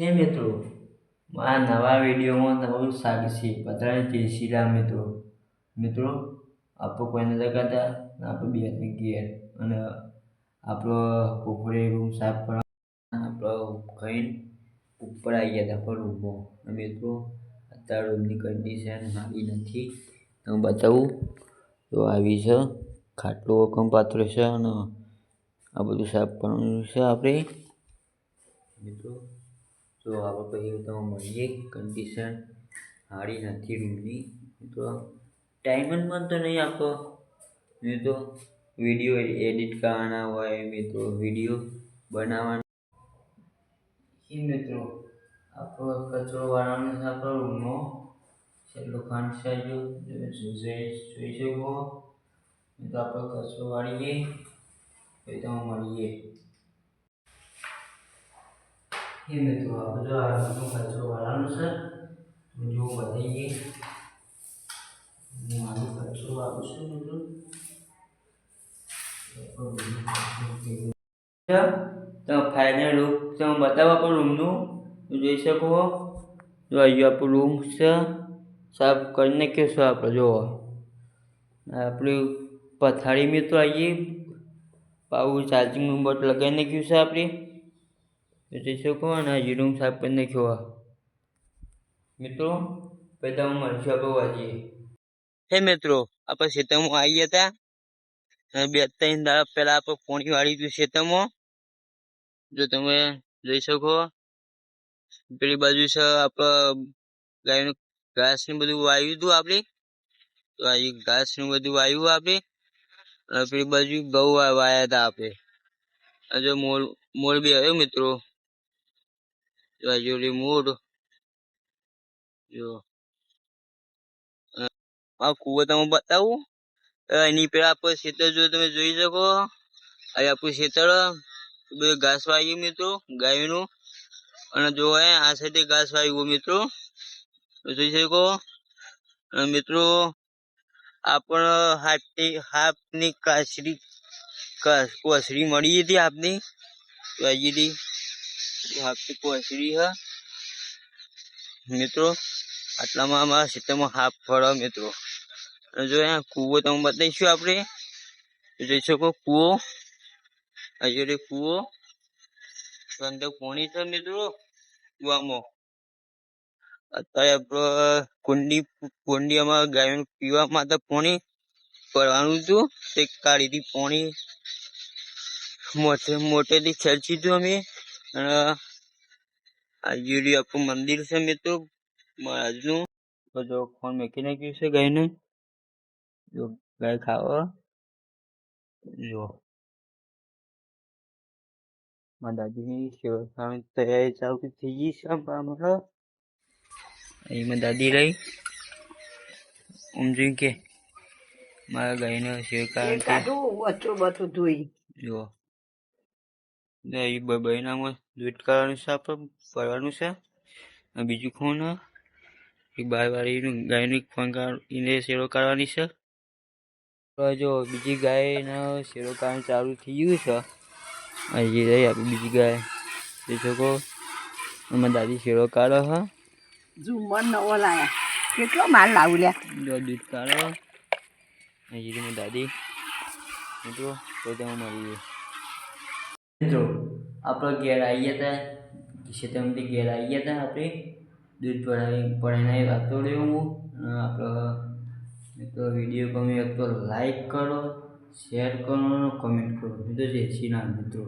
હે મિત્રો, આ નવા વિડીયોમાં તમારું સ્વાગત છે. પતરાની જયશ્રીરામ મિત્રો. મિત્રો આપણો કોઈને લગાતા આપણે બે હાથની ગેર અને આપણો પોખરે રૂમ સાફ કરવા આપણો ખાઈને ઉપર આવી ગયા હતા પણ અને મિત્રો, અત્યારે રૂમની કન્ડિશન આવી નથી. તો હું બતાવું. તો આવી છે ખાટલો પાત્ર છે અને આ બધું સાફ કરવાનું છે આપણે. મિત્રો તો આપણે પછી તમે મળીએ. કન્ડિશન સારી નથી રૂમની. તો ટાઈમ તો નહીં આપો. મેં તો વીડિયો એડિટ કરવાના હોય મેં તો વીડિયો બનાવવાના. મિત્રો, આપણો કચરો વાળવાનો છે આપણો રૂમનો. છેલ્લો ખાંડ સાજો જોઈ શકો તો આપણો કચરો વાળીએ પછી તમે મળીએ. એ મિત્રો આ બધો આ બધો કચરો વાળવાનો છે તો જો બતાવીએ હું આનો કચરો વાળું છું મિત્રો તો ફાઇનલ લુક તમે બતાવો આપણું રૂમનું તો જોઈ શકો જો અહીંયા આપણું રૂમ છે સાફ કરી નાખ્યો છે આપણે જો આપણી પથારી મિત્રો આવીએ પાવું ચાર્જિંગનું બટ લગાવી નાખ્યું છે આપણે તો જોઈ શકો અને હજી રૂમ સાફ કરી નાખ્યો મિત્રો પછી હું મળશું આપણે વાંચીએ હે મિત્રો, આપણે ખેતરમાં આવી હતા. અને બે ત્રણ દાડા પહેલાં આપણે પોણી વાળી હતી ખેતરમાં જો તમે જોઈ શકો, પેલી બાજુ છે આપણે ગાયનું ઘાસ ને બધું વાવ્યું હતું આપણે. તો આ ઘાસ ને બધું વાવ્યું આપણે. અને પેલી બાજુ ઘઉં વાયા હતા આપણે. જો મોર બી આવ્યો મિત્રો. જોડી મોર જો આ કુવો તમે બતાવું એની પેલા આપણે ખેતર જો તમે જોઈ શકો આ આપણું ખેતર બધું ઘાસ વાવ્યું મિત્રો ગાયનું અને જો હે આ સાઈડે ઘાસ વાવ્યું મિત્રો જોઈ શકો અને મિત્રો આપણ હાથની હાથની કાચરી કા- કોસરી મળી હતી આપની અહીંથી હાથની કોસરી હા. મિત્રો, આટલામાં અમારા ખેતરમાં હાફ ફળો મિત્રો. જો અહીંયા કૂવો તમે બતાવીશું આપણે. જોઈ શકો કૂવો. અહીંયા કૂવો. અંદર પાણી છે, મિત્રો, કૂવામાં. અત્યારે આપણે કુંડી કુંડી અમારા ગાયોને પીવા માટે પાણી પડવાનું હતું તે કાઢીથી પાણી મોટે, મોટેથી ખેંચી હતું અમે. અને આજુરી આપણું મંદિર છે મિત્રો મહારાજનું. બધો ફોન મૂકી નાખ્યું છે ગાયને. જો ગાય ખાવા. જો. મા દાદીની સેવા કરવાની તૈયારી ચાલુ થઈ ગઈ છે અમારે અહીંમાં દાદી રહી. સમજ્યું કે મારા ગાયને સેવા કારણ કે બધું ધોઈ. જો. ને એ બહેનામાં દૂધ કાઢવાનું છે આપણે ફરવાનું છે. અને બીજું ખૂન એ બાર ગાયનું ફોન એને શેરો કરવાની છે. તો જો બીજી ગાયનો શેરો કરવાનું ચાલુ થઈ ગયું છે. હજી રહી આપણી બીજી ગાય. જોઈ શકો અમારા દાદી શેરો કાઢો હા. ઝુમર નવો લાયા. કેટલો માલ લાવું લ્યા. દૂધ કાઢો. હજી દાદી મિત્રો તો તમે મળીએ મિત્રો આપણે ઘેર આવી હતા ખેતરમાંથી ઘેર આવી હતા આપણે. દૂધ પડાવી ભરાઈને વાતો રહ્યો હું. આપણો મિત્રો વીડિયો ગમે તો લાઈક કરો શેર કરો, અને કમેન્ટ કરો. મિત્રો જય શ્રી રામ મિત્રો.